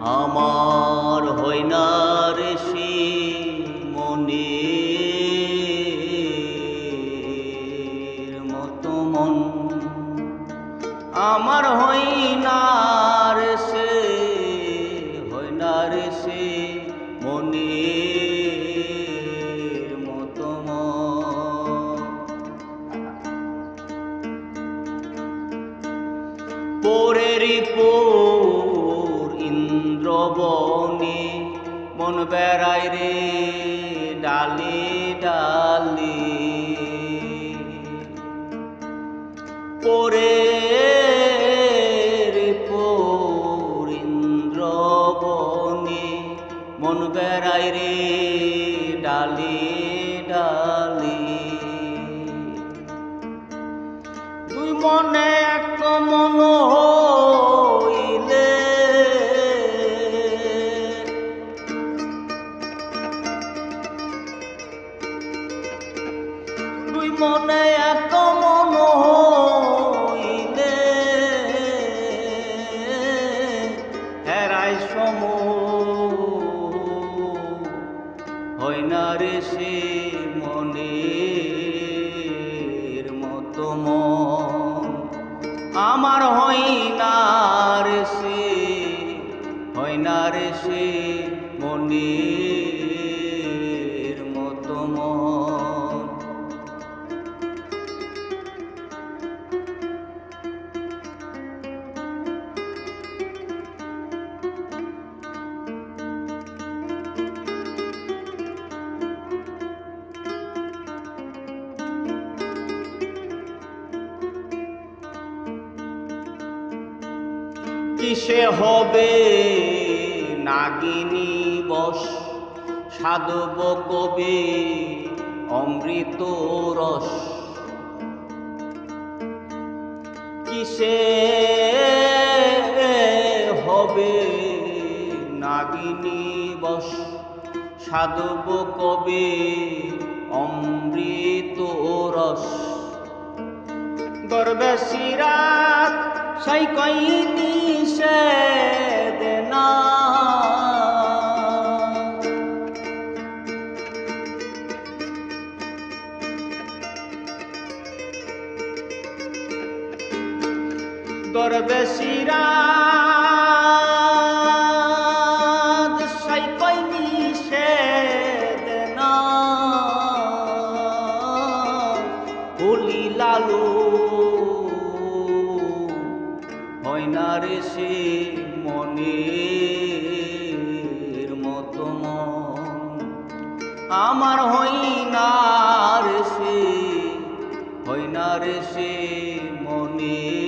আমার হয় না রে মনে মতো মন আমার হই না সে, হয় না সে মন পোরেরি পোর ইন্দ্রবনে মন বেড়ায় রে ডালে ডালে। পোরে মন দুই মনে এক মন মনে এক মন হইলে হেরাই সম হয় না রে সে মনের মন। আমার সে সে কিসে হবে? নাগিনী বস, সাধব কবে, অমৃত রস। কিসে হবে? নাগিনী বস, সাধব কবে, অমৃত রস। গর্বে সিরাত সাই কইনি সে দেনা। হলি লালু হয় না সে মনের মতো মন। আমার হই না সে না সে মনের